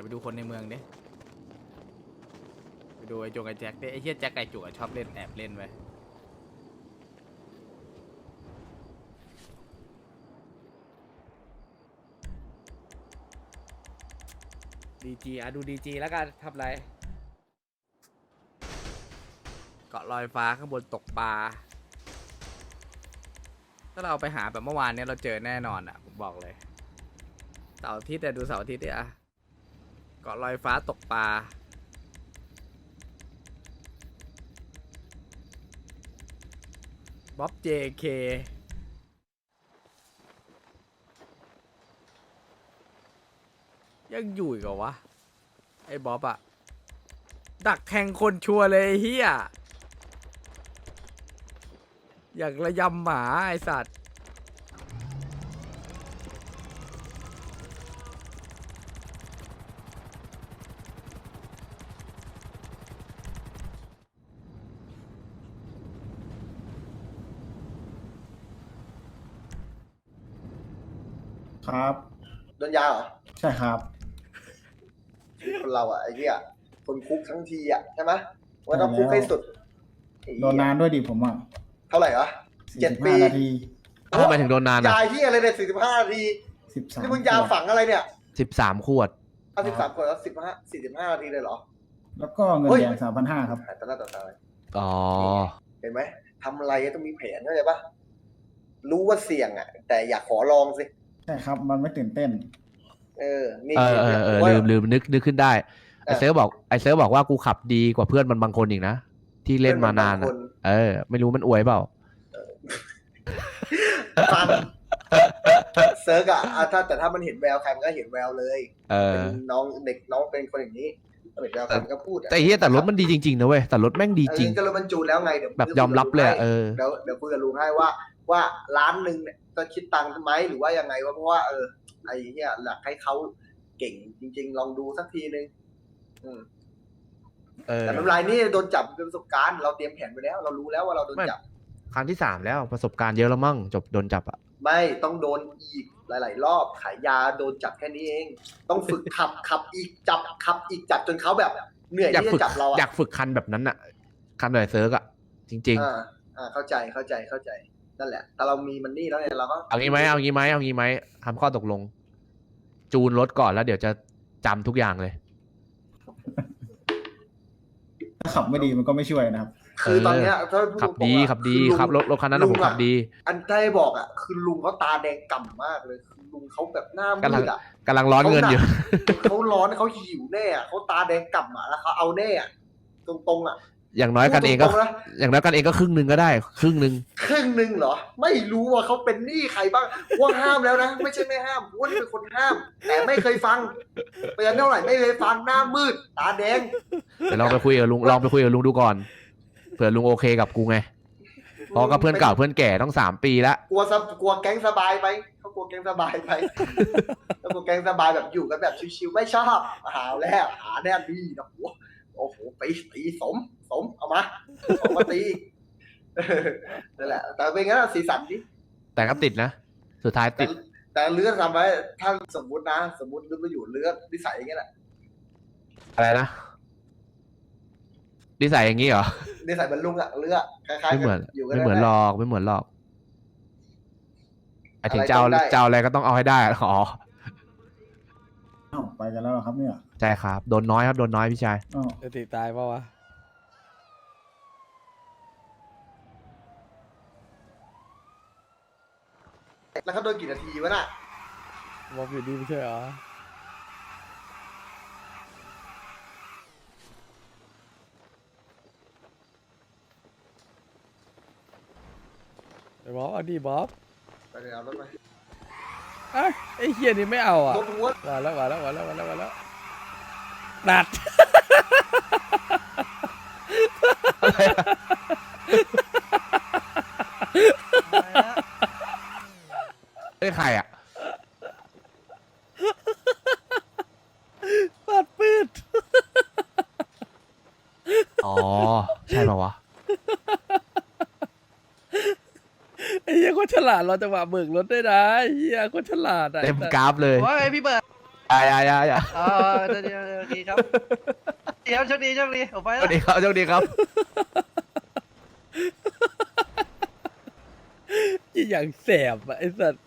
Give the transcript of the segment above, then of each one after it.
ดี๋ยวไปดูคนในเมืองดิไปดูไอ้จงไอ้แจ็คดิไอ้เฮียแจ็คไอ้จุกอะชอบเล่นแอบเล่นไว้ดีจีอะดูดีจีแล้วกันทำไร เกาะลอยฟ้าข้างบนตกปลา ถ้าเราไปหาแบบเมื่อวานเนี้ยเราเจอแน่นอนอะ ผมบอกเลย เสาร์อาทิตย์แต่ดูเสาร์อาทิตย์เนี่ยอะ เกาะลอยฟ้าตกปลาบ๊อบเจเคยังอยู่อีกเหรอวะ ไอ้บ๊อบอะดักแข่งคนชัวร์เลยเฮียอยากระยำหมาไอสัตว์ ครับโดนยาเหรอใช่ครับคนเราอะไอ้เหี้ยคนคุกทั้งทีอะใช่ไหมว่าต้องคุกให้สุดไอ้เหี้ยโดนนานด้วยดิผมอะเท่าไหร่วะสี่เจ็ดสิบปีห้านาทีทำไมถึงโดนนานยาอะเหี้ยอะไรเนี่ยสี่สิบห้านาทีสิบสามนี่มึงยาฝังอะไรเนี่ยสิบสามขวด เอาสิบสามคนแล้วสิบห้าสี่สิบห้านาทีเลยเหรอ แล้วก็เงินเฮ้ย แดงสามพันห้าครับ หายต่อหน้าต่อตาเลยอ๋อ เห็นไหมทำอะไรต้องมีแผนเข้าใจปะรู้ว่าเสี่ยงอะ แต่อยากขอลองสิใช่ครับ มันไม่ตื่นเต้น เออนี่เออเออเออว่าลืมลืมนึกนึกขึ้นได้ไอเออเซิร์ฟบอกไอเซิร์ฟบอกว่ากูขับดีกว่าเพื่อนมันบางคนอีกนะที่เล่นมานานพื่อะบงคเออ ไม่รู้มันอวยเปล่า ฟังเซิร์กอะอะถ้าแต่ถ้ามันเห็นแววใครมันก็เห็นแววเลยเออ เป็นน้องเด็กน้องเป็นคนอย่างนี้เห็นแววใครมันก็พูดอะแต่เฮียแต่รถมันดีจริงๆนะเว้ยแต่รถแม่งดีจริง เออก็เลยมันจูนแล้วไงเดี๋ยวแบบยอมรับเลยอะเออ เดี๋ยวเดี๋ยวคุยกับลุงให้ว่า ว่าร้านหนึ่งเนี่ย ก็คิดตังค์ไหมหรือว่ายังไงว่าเพราะว่าเออไอ้เนี่ยอยากให้เขาเก่งจริง ๆ ลองดูสักทีนึงอืมเออแต่ไม่เป็นไรนี่โดนจับเป็นประสบการณ์เราเตรียมแผนไปแล้ว เรารู้แล้วว่าเราโดนไม่จับ ครั้งที่สามแล้วประสบการณ์เยอะแล้วมั่งจบโดนจับอะไม่ต้องโดนอีกหลาย ๆ รอบขายยาโดนจับแค่นี้เอง ต้องฝึกขับขับอีกจับขับอีกจับจนเขาแบบเหนื่อยอยากที่ฝึกจะจับเราอะอยากฝึกคันแบบนั้นอะคันแบบเซิร์ฟอะจริงอ่าอ่าเข้าใจเข้าใจเข้าใจ นั่นแหละ แต่เรามีมันนี่แล้วเนี่ยเราก็ๆเอางี้ไหมเอางี้ไหมเอางี้ไหมทำข้อตกลง จูนรถก่อนแล้วเดี๋ยวจะจำทุกอย่างเลย ถ้าขับไม่ดีมันก็ไม่ช่วยนะครับ คือตอนเนี้ยถ้าพูขับตรงดีๆอะขับดีอลุง ขับรถรถคันนั้นนะลุผงมขับอะดีอันได้บอกอะคือลุงเขาตาแดงก่ำมากเลยคือลุงเขาแบบหน้ากำลัมืงดอะ กำลังร้อนเงินอยู่ เขาร้อนเขาหิวแน่อะเขาตาแดงก่ำอะแล้วเขาเอาแน่อะตรงๆอะ อย่างน้อยกันเองก็ พูดตรงๆนะ อย่างน้อยกันเองก็ครึ่งหนึ่งก็ได้ ครึ่งหนึ่งครึ่งหนึ่งเหรอ ไม่รู้ว่าเขาเป็นหนี้ใครบ้างว่าห้ามแล้วนะ ไม่ใช่ไม่ห้ามว่าเป็นคนห้าม แต่ไม่เคยฟังเตือนเท่าไหร่ไม่เคยฟังหน้ามืด ตาแดง เดี๋ยวลองไปคุยกับลุงลองไปคุยกับลุงดูก่อนเผื่อลุงโอเคกับกูไงเพราะก็เพื่อนเก่าเพื่อนแก่ต้องสามปีแล้วกลัวสบกลัวแก๊งสบายไปเขากลัวแก๊งสบายไปเขากลัวแก๊งสบายแบบอยู่กันแบบชิวๆไม่ชอบหาแล้วหาแน่ดีนะหัว โอ้โหตีตีสม สมเอามาเอามาตีอีกเออนั่นแหละ แต่เป็นงั้นอะสีสันดิแต่ก็ติดนะ สุดท้ายแต่ติด แต่เลือกทำไว้ถ้าสมมุตินะ สมมติเลือกไปอยู่เลือกนิสัยอย่างเงี้ยแหละอะไรนะนิสัยอย่างนี้เหรอนิสัยเหมือนลุงอะเลือกคล้ายๆไม่กัเหมือนอยู่กันไม่เหมือนหรได้อกไม่เหมือนหรอกไอถึงอะไรเจ้าต้องได้เจ้าอะไรก็ต้องเอาให้ได้อ๋ออ้าวไปกันแล้วเหรอครับเนี่ย ใช่ครับ โดนน้อยครับ โดนน้อยพี่ชายอ้าวจะติดตายเปล่าวะ แล้วเขาโดนกี่นาทีวะน่ะบอกอยู่ดีไม่ใช่เหรอ ไอ้บ๊อบเอาดีบ๊อบไปเดี๋ยวเอารถไปเอ้ยไอ้เฮียนี่ไม่เอาอะรถหัวมาแล้วมาแล้วมาแล้วมาแล้วมาแล้ว ดัด เอ้ยใครอะ ปัดปืดอ๋อ ใช่ป่าวะ ไอ้เหี้ยโคนฉลาดเราจังหวะเบิกรถได้นะไอ้เหี้ยโคนฉลาดอะเต็มกราฟเลยว่าไงพี่เบิร์ด อย่าอย่าอย่าอย่าเออเดี๋ยวเดี๋ยวเดี๋ยวดีครับเดี๋ยวโชคดีโชคดีผมไปสแล้ววัสดีครับสวัสดีครับยี่อย่างแสบอะไอสัตว์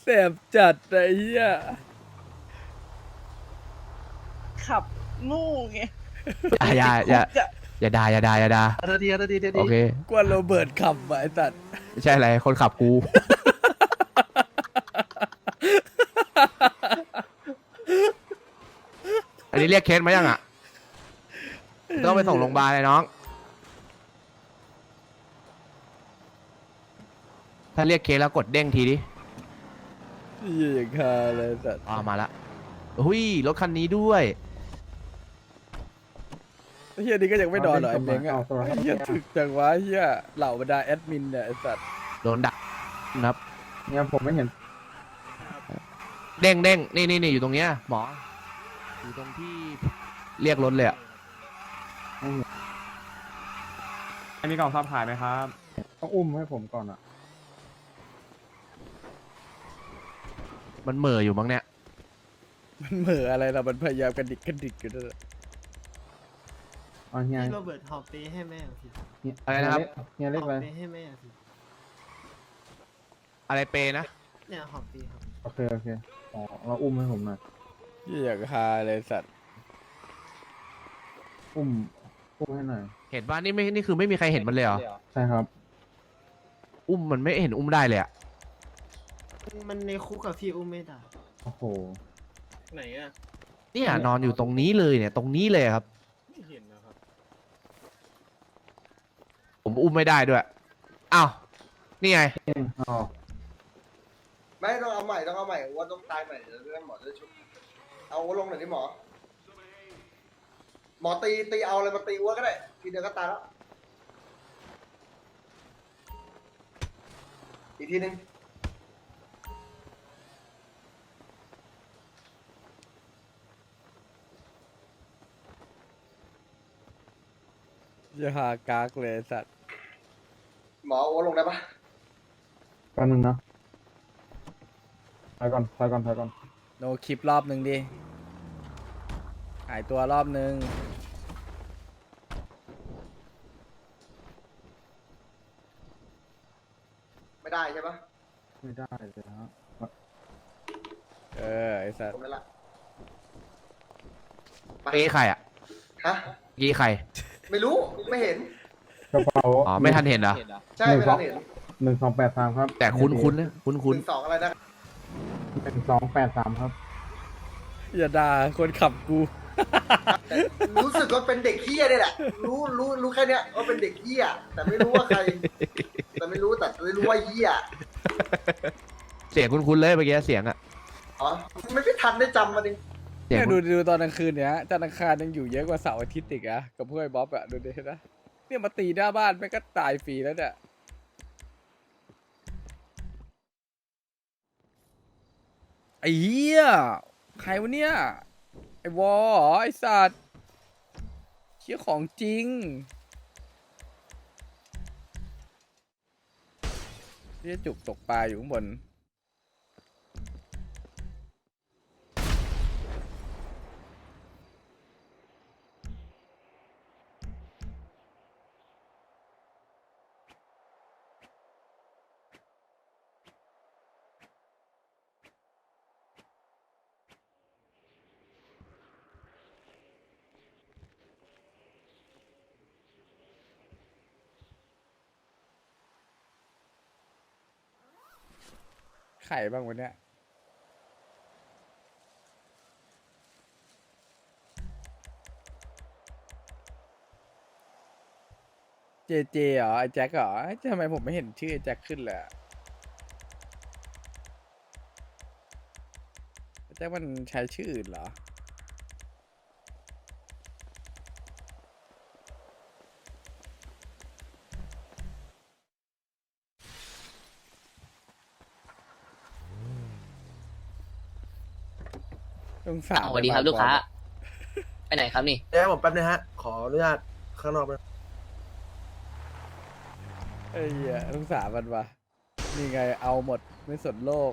แสบจัดอะไอ้เหี้ยขับงูไงอย่าอย่าอย่าอย่าด่าอย่าด่าอย่าด่าเดี๋ยวดีเดี๋ยวดีเดี๋ยวดีโอเค กวนโรเบิร์ตขับอะไอสัตว์ไม่ใช่อะไรคนขับกูอั นนี้เรียกเคสมายังอะต้องไปส่งโรงพยาบาลเลยน้อง ถ้าเรียกเคสแล้วกดเด้งทีดิยี่อย่างคาเลยไอ้สัตว์อ่ามาละหุ้ยรถคันนี้ด้วยไอ้เฮียนี่ก็ยังไม่นอนเหรอไอ้เม้งอะเอาตัวครับไอ้เฮียถึกจังวะไอ้เฮียเหล่าบรรดาแอดมินเนี่ยไอสัตว์โดนดักครับเนี่ยผมไม่เห็น เด้งเด้งนี่นี่นี่อยู่ตรงเนี้ยหมอ อยู่ตรงที่เรียกรถเลยอะมีกล่องซับขายไหมครับ ต้องอุ้มให้ผมก่อนอะ มันเหม่ออยู่มั้งเนี่ย มันเหม่ออะไรล่ะมันพยายามกระดิกกระดิกอยู่นั่นแหละเอาเฮียพี่โรเบิร์ตหอบเปให้แม่เหรอพี่อะไรนะครับ เฮียเล็กหไปอบเปให้แม่เหรอพี่อะไรเปนะ เนี่ยหอบเปครับ โอเคโอเคอ๋อเราอุ้มให้ผมหน่อย ยี่อย่างคาเลยไอ้สัตว์อุ้มอุ้มให้หน่อย เห็นว่านี่ไม่นี่คือไม่มีใครเห็นมันเลยเหรอ ใช่ครับ อุ้มมันไม่เห็นอุ้มได้เลยอะมันในคุกกับพี่อุ้มไม่ได้โอ้โห ไหนอะเนี่ยนอนอยู่ตรงนี้เลยเนี่ย ตรงนี้เลยครับ ไม่เห็นนะครับ ผมอุ้มไม่ได้ด้วย อ้าว นี่ไงอ๋อไม่ต้องเอาใหม่ต้องเอาใหม่ว่าต้องตายใหม่เดี๋ยวเรื่องหมอจะชุบ เอาลงหน่อยดิหมอ หมอตีตีเอาอะไรมาตีวัวก็ได้ ทีเดียวก็ตายแล้ว อีกทีหนึ่งยี่หากากเลยไอ้สัตว์หมอวัวลงได้ปะแป๊บนึงนะถอยก่อนถอยก่อนถอยก่อน โนคลิปรอบหนึ่งดิหายตัวรอบหนึ่งไม่ได้ใช่ปะไม่ได้เลยฮะเออไอสัตผว์มไม่ละเอ้ใครอะฮะ กี้ใครไม่รู้ ไม่เห็น กระเป๋าอ๋อไม่ทันเห็นเหรอใช่หนึ่งไม่สอทังนเห็นหนึ่งสองแปดสามครับแต่คุ้นคุ้นๆนะคุ้นหคุ้นนึ่งสองอะไรนะ หนึ่งสองแปดสามครับ อย่าด่าคนขับกู แต่รู้สึกว่าเป็นเด็กเฮี้ยนี่แหละ รู้รู้รู้แค่เนี้ยว่าเป็นเด็กเฮี้ย แต่ไม่รู้ว่าใคร แต่ไม่รู้แต่ไม่รู้ว่าเฮี้ยเสียงคุ้นคุ้นๆเลยเมื่อกี้เสียงอะอ๋อไม่ได้ทันได้จำมาดิเสียงเนี่ยคุ้ดูนดูตอนกลางคืนเนี้ยจันทร์อังคารยังอยู่เยอะกว่าเสาร์อาทิตย์อีกอะกับพวกไอ้บ๊อบอะดูดินะเนี่ยมาตีหน้าบ้านแม่งก็ตายฟรีแล้วเนี่ย อ้เหี้ย ใครวะเนี่ย ไอ้วอเหรอไอ้สัตว์เชี่ยของจริงเชี่ยจุกตกปลาอยู่ข้างบน ไข่บ้างวันเนี้ยเจเจเหรอไอ้แจ็คเหรอเอ้ยทำไมผมไม่เห็นชื่อไอ้แจ็คขึ้นเลยอะไอ้แจ็คมันใช้ชื่ออื่นเหรอ สงสารสวัสดีครับมันลูกค้าอะไปไหนครับนี่เดี๋ยวให้ผมแป๊บนึงฮะ ขออนุญาตข้างนอกไปไอ้เหี้ยสงสารมันวะนี่ไงเอาหมดไม่สนโลก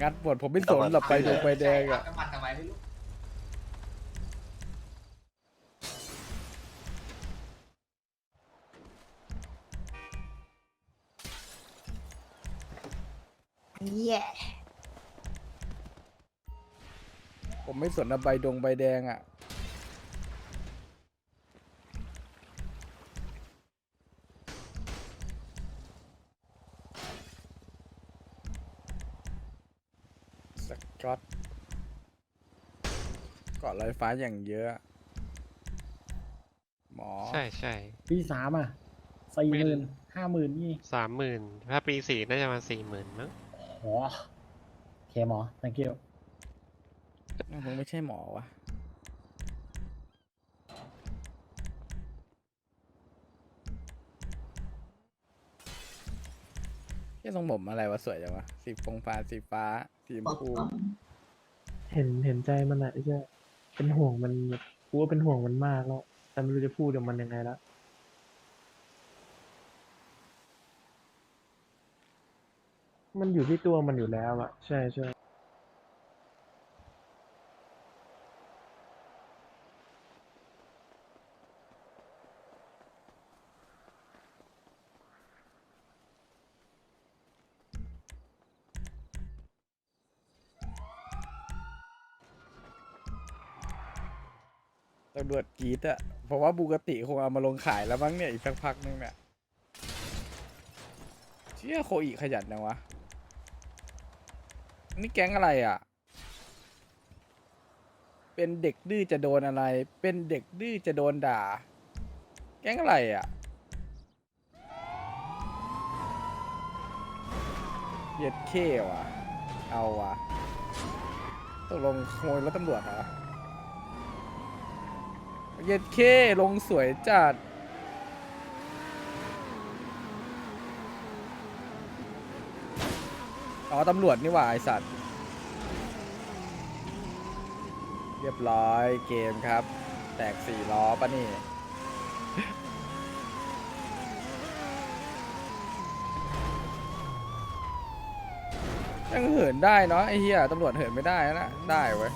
งัดหมดผมไม่สนหลับไปดงใบแดงอะน้ำมันทำไมไม่รู้ ผมไม่สนอะใบดงใบแดงอะ สกอตเกาะลอยฟ้าอย่างเยอะ หมอ ใช่ใช่ ปีสามอะสี่หมื่นห้าหมื่นนี่ สามหมื่นถ้าปีสี่น่าจะมาสี่หมื่นมั้ง โหโอเคหมอ thank you มึงไม่ใช่หมอวะเที่ทรงผมอะไรวะสวยจังวะ สีฟงฟ้าสีฟ้า สีชมพูเห็นเห็นใจมันอะไอ้เจ้าเป็นห่วงมันแบบกูว่าเป็นห่วงมันมากแล้ว แต่ไม่รู้จะพูดกับมันยังไงละ มันอยู่ที่ตัวมันอยู่แล้วอะใช่ใช่ตำรวจกรีดอะเพราะว่าบูกติคงเอามาลงขายแล้วมั้งเนี่ยอีกสักพักนึงเนี่ยเชี่ยโคอีขยันนะวะ นี่แก๊งอะไรอะ เป็นเด็กดื้อจะโดนอะไร เป็นเด็กดื้อจะโดนด่า แก๊งอะไรอะเย็ดเข้ว่ะ เอาว่ะตกลงขโมยรถตำรวจเหรอเย็ดเคลงสวยจัด อ๋อตำรวจนี่หว่าไอสัตว์ เรียบร้อยเกมครับ แตกสี่ล้อปะนี่ ยังเหินได้เนาะไอ้เหี้ยตำรวจเหินไม่ได้นะ ได้เว้ย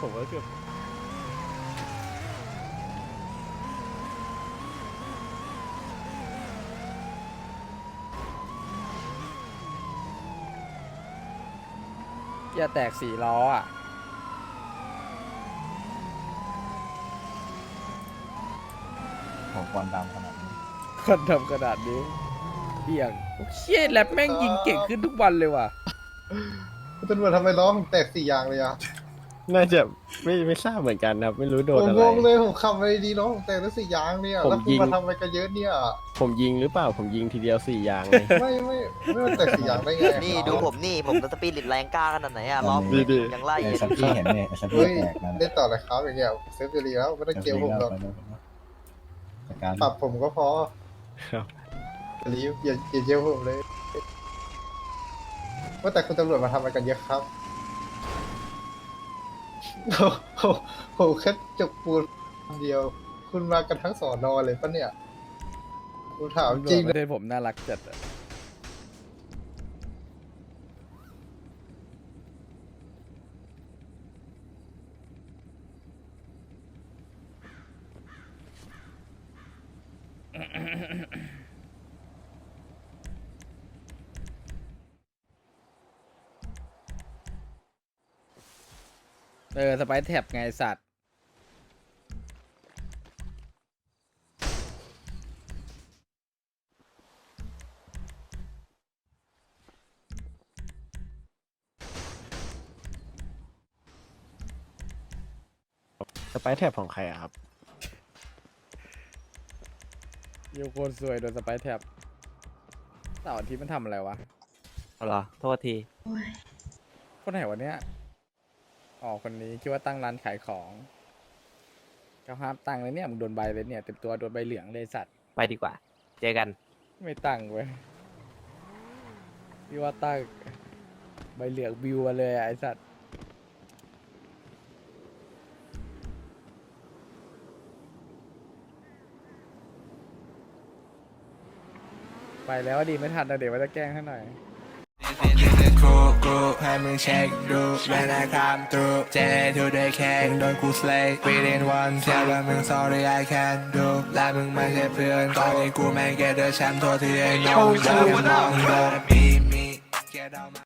ผมก็เกือบ อย่าแตกสี่ล้ออะของควันดำขนาดนี้คนทำขนาดนี้เบี่ยงโอ้เชี่ยแรปแม่งยิงเก่งขึ้นทุกวันเลยว่ะ ตำรวจทำไมล้อผมแตกสี่ยางเลยอะ น่าจะไม่ไม่ทราบเหมือนกันครับ ไม่รู้โดผนมอะไร งงเลยผมขับไปดีล้อผมแตกแล้วสี่ยางเนี่ยผมแล้วคุณยิงมาทำอะไรกันเยอะเนี่ย ผมยิงหรือเปล่าผมยิงทีเดียวสี่อย่างเลย ไม่ไม่ไม่มันแตกสี่ยางได้ไงนี่ดูผมนี่ผมสปีริตแรงกล้าขนาดไหนอะล้อมดียังไล่เลยที่เห็นเนี่ยเฮ้ยเล่นต่อเลยครับอย่างเงี้ยเซฟดีแล้วไม่ต้องเกี่ยวผมหรอกปรับผมก็พอครับอย่าลีฟอย่าอย่าเยี่ยวผมเลยว่าแต่คุณตำรวจมาทำอะไรกันเยอะครับ โอ้โหโหแค่จกปูนคนเดียว คุณมากันทั้งสอนอเลยปะเนี่ยกูถามจริงประเทศผมน่ารักจัดอะ เออ สไปซ์แท็บไงไอ้สัตว์ สไปร์แท็บของใครอะครับโยโคตรสวยโดนสไปซ์แท็บเสาร์อาทิตย์มันทำอะไรวะเหรอ โทษที คนไหนวะเนี้ย อ๋อคนนี้คิดว่าตั้งร้านขายของเขาห้ามตั้งเลยเนี่ยมึงโดนใบเลยเนี่ยเต็มตัวโดนใบเหลืองเลยสัตว์ไปดีกว่า เจอกัน ไม่ตั้งเว้ยพี่ว่าตั้งใบเหลืองบิวมาเลยอะไอสัตว์ไปแล้วดีไม่ทันนะเดี๋ยวว่าจะแกล้งให้หน่อย กูกูให้มึงเช็คดู When I come through เจทูได้แค่โดนกู slay within one เชื่อว่ามึง sorry I can do และมึงไม่ใช่เพื่อนตอนนี้กูแม่ง get the champ ตัวที่ไอ้น้องเดินมองโดนมีมี get out my